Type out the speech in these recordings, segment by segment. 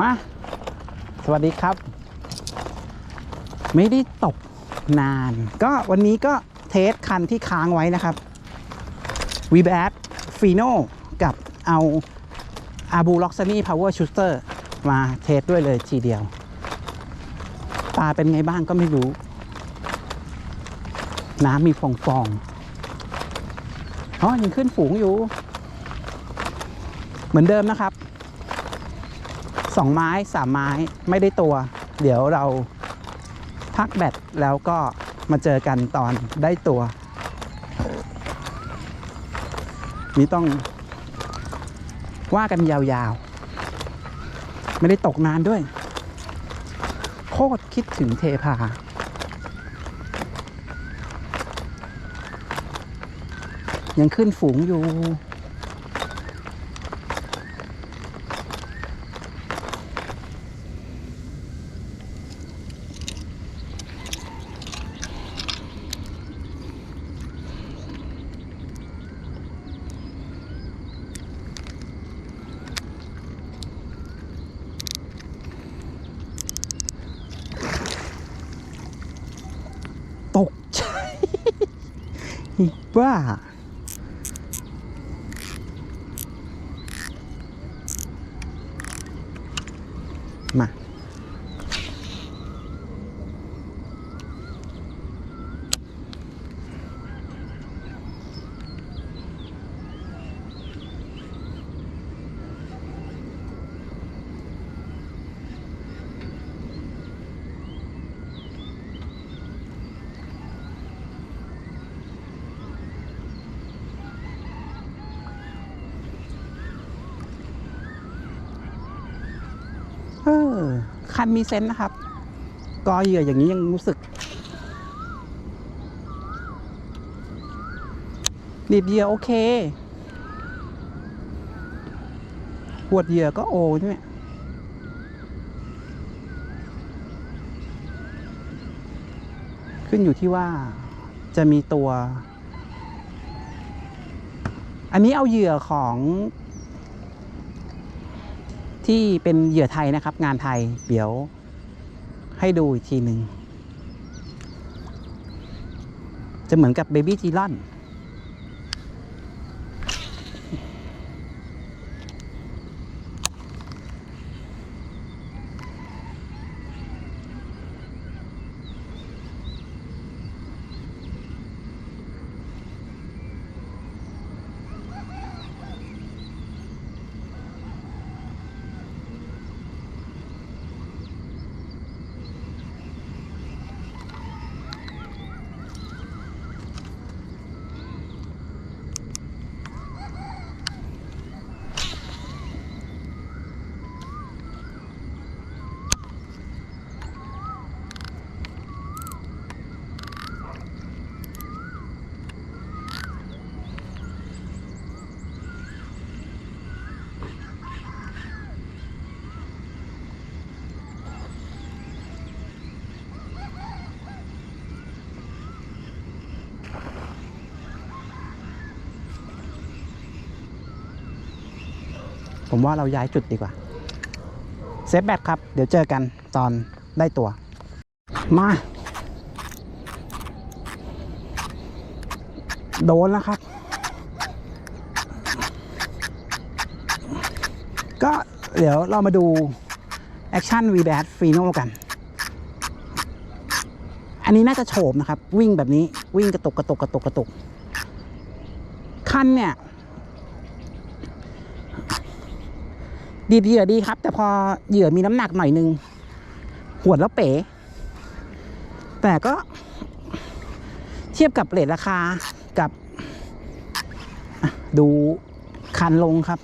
มา สวัสดีครับ ไม่ได้ตกนาน ก็วันนี้ก็เทสคันที่ค้างไว้นะครับ v b a t f i n o กับเอา a b u l o x a n i Power Shooter มาเทสด้วยเลยทีเดียว ตาเป็นไงบ้างก็ไม่รู้ น้ำมีฟองฟองอ๋อยังขึ้นฝูงอยู่ เหมือนเดิมนะครับ สองไม้สามไม้ไม่ได้ตัว เดี๋ยวเราพักแบตแล้วก็มาเจอกันตอนได้ตัว นี่ต้องว่ากันยาวๆ ไม่ได้ตกนานด้วย โคตรคิดถึงเทพายังขึ้นฝูงอยู่ ตกใจ อีกว่ามา เออคันมีเซนส์นะครับ กอเหยื่ออย่างนี้ยังรู้สึกหนีบเหยื่อโอเคหัวดเหยื่อก็โอเนี่ยขึ้นอยู่ที่ว่าจะมีตัว อันนี้เอาเหยื่อของ ที่เป็นเหยื่อไทยนะครับ งานไทยเดี๋ยวให้ดูอีกทีหนึ่งจะเหมือนกับเบบี้จีลอน ผมว่าเราย้ายจุดดีกว่า เซฟแบตครับ เดี๋ยวเจอกันตอนได้ตัว มา โดนแล้วครับ ก็เดี๋ยวเรามาดูแอคชั่น v b a t f i n o กัน อันนี้น่าจะโฉบนะครับ วิ่งแบบนี้วิ่งกระตุกกระตุกกระตุกกระตุกคันเนี่ย ดีเหยื่อดีครับ แต่พอเหยื่อมีน้ำหนักหน่อยนึงหวดแล้วเป๋ แต่ก็เทียบกับเลทราคากับดูคันลงครับ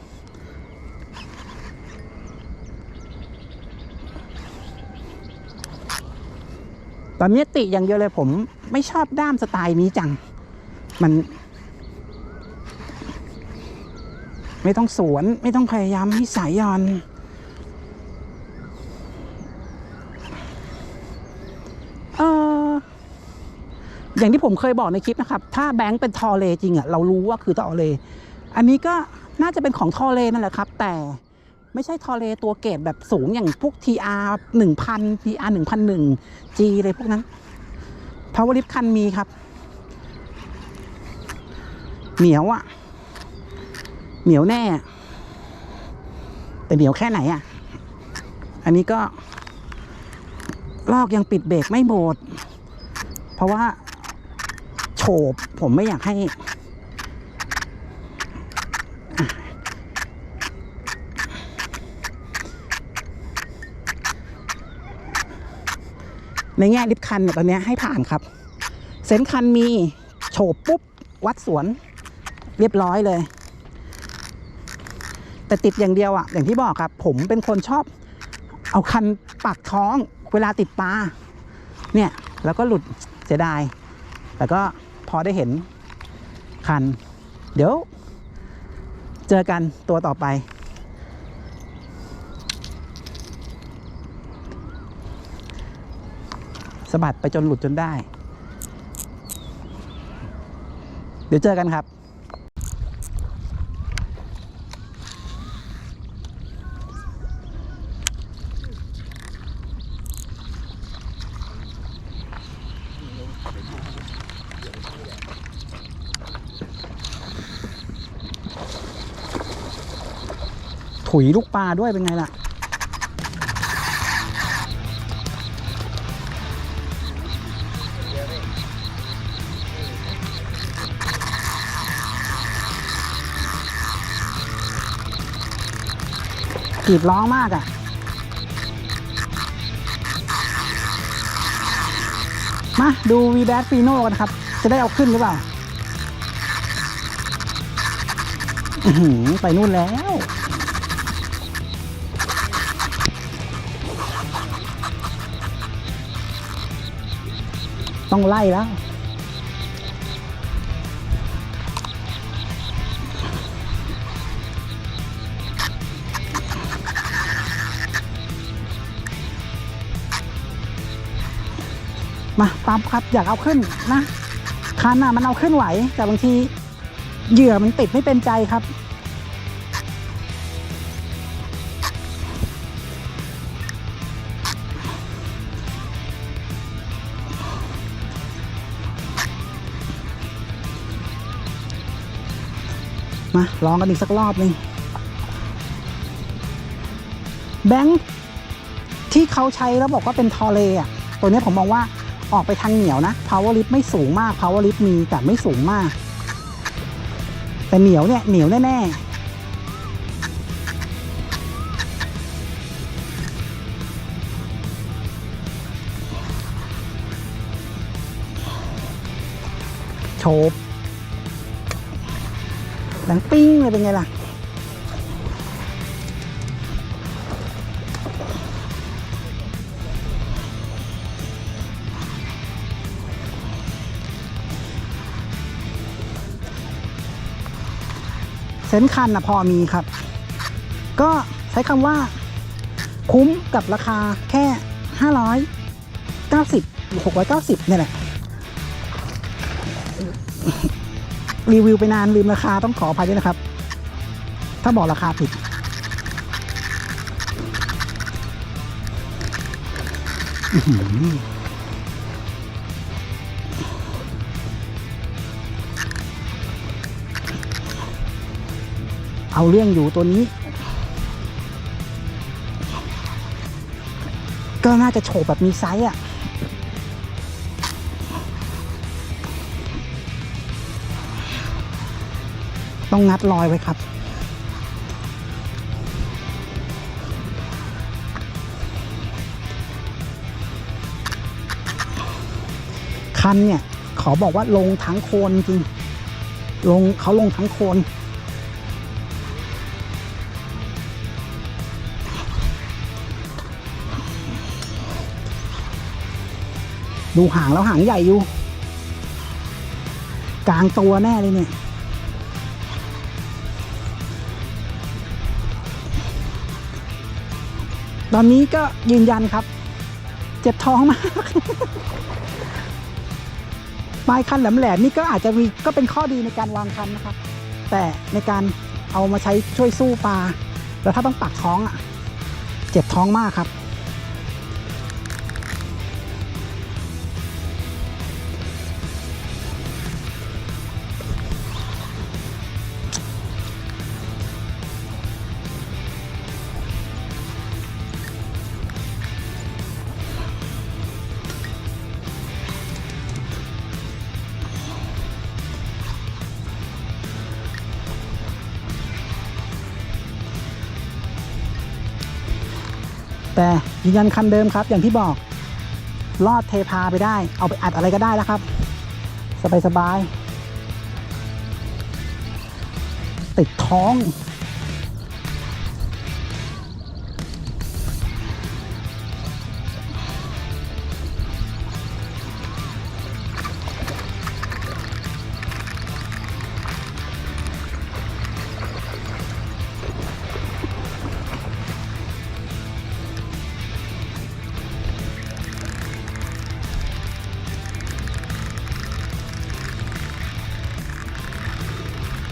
ตอนนี้ติอย่างเดียวเลยผมไม่ชอบด้ามสไตล์นี้จัง มัน ไม่ต้องสวนไม่ต้องพยายามให้สายยอนเอออย่างที่ผมเคยบอกในคลิปนะครับ ถ้าแบงค์เป็นทอเลจริงอะเรารู้ว่าคือทอเล อันนี้ก็น่าจะเป็นของทอเลนั่นแหละครับ แต่ไม่ใช่ทอเลตัวเกรดแบบสูงอย่างพวก TR 1000 TR 1001 G เลยพวกนั้น Power Lift คันมีครับ เหนียวอะ่ะ เหนียวแน่อะแต่เหนียวแค่ไหนอะ่ะ อันนี้ก็ ลอกยังปิดเบรกไม่หมด เพราะว่า โฉบผมไม่อยากให้ ในแง่ลิฟคันเนี่ยตอนเนี้ยให้ผ่านครับ เซนคันมี โฉบปุ๊บ วัดสวน เรียบร้อยเลย แต่ติดอย่างเดียวอะอย่างที่บอกครับ ผมเป็นคนชอบ เอาคันปักท้องเวลาติดปลาเนี่ยแล้วก็หลุดเสียดาย แต่ก็พอได้เห็นคัน เดี๋ยว เจอกันตัวต่อไปสะบัดไปจนหลุดจนได้ เดี๋ยวเจอกันครับ ถุยลูกปลาด้วยเป็นไงล่ะ กรีดร้องมากอะ่ะมาดูวีแบ f ฟีโน่กันครับ จะได้เอาขึ้นหรือเปล่าไปนู่นแล้ว ต้องไล่แล้วมาปั๊มครับอยากเอาขึ้นนะคันน่ะมันเอาขึ้นไหว แต่บางทีเหยื่อมันติดไม่เป็นใจครับ มาลองกันอีกสักรอบหนึ่งแบงค์ที่เขาใช้แล้วบอกว่าเป็นทอเลอะตัวนี้ผมมองว่าออกไปทางเหนียวนะ power lift ไม่สูงมาก power lift มีแต่ไม่สูงมาก แต่เหนียวเนี่ยเหนียวแน่ๆโฉบ ดังปิ้งเลยเป็นไงล่ะ เซนคันนะพอมีครับ ก็ใช้คำว่า คุ้มกับราคาแค่ 590หรือ690 เนี่ยแหละ รีวิวไปนานลืมราคาต้องขออภัยด้วยนะครับ ถ้าบอกราคาผิด เอาเรื่องอยู่ตัวนี้ ก็น่าจะโฉบแบบมีไซส์อะ ต้องงัดรอยไว้ครับ คันเนี่ยขอบอกว่าลงทั้งโคนจริง ลงเขาลงทั้งโคนดูหางแล้วหางใหญ่อยู่ กลางตัวแน่เลยเนี่ย อนนี้ก็ยืนยันครับ เจ็บท้องมาก ไม้คันแหลมๆนี่ก็อาจจะมีก็เป็นข้อดีในการวางคันนะครับ แต่ในการเอามาใช้ช่วยสู้ปลาแล้วถ้าต้องปักท้องอะ เจ็บท้องมากครับ แต่ยืนยันคันเดิมครับ อย่างที่บอกลอดเทพาไปได้ เอาไปอัดอะไรก็ได้แล้วครับ สบายสบายๆติดท้อง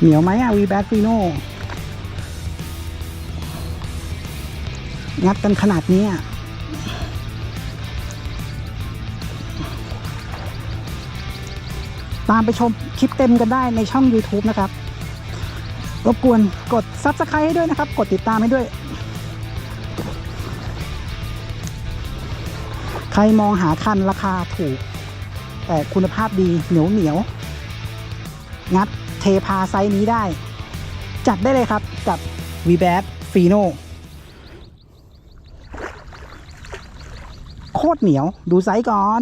เหนียวไหมอะวีแบ f ฟีโน่งัดกันขนาดนี้ตามไปชมคลิปเต็มกันได้ในช่อง YouTube นะครับ รบกวนกด Subscribe ให้ด้วยนะครับ กดติดตามให้ด้วย ใครมองหาคันราคาถูก แต่คุณภาพดีเหนียวเหนียว งัด พาไซส์นี้ได้ จัดได้เลยครับกับ v b a บ f i n o โคตรเหนียวดูไซส์ก่อน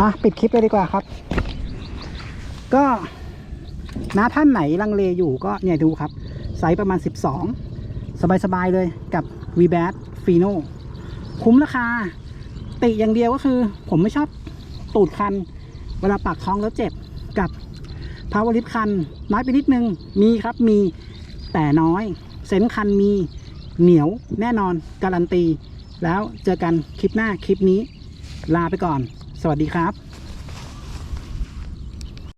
มาปิดคลิปเลยดีกว่าครับ ก็น้าท่านไหนลังเลอยู่ก็เนี่ยดูครับ ไซส์ประมาณ 12 สบาย ๆ เลยกับ v b a t f i n o คุ้มราคา ติอย่างเดียวก็คือ ผมไม่ชอบตูดคัน เวลาปากท้องแล้วเจ็บกับ power lift คัน น้อยไปนิดนึง มีครับมีแต่น้อย เซนคันมีเหนียวแน่นอน การันตี แล้วเจอกันคลิปหน้าคลิปนี้ ลาไปก่อน สวัสดีครับ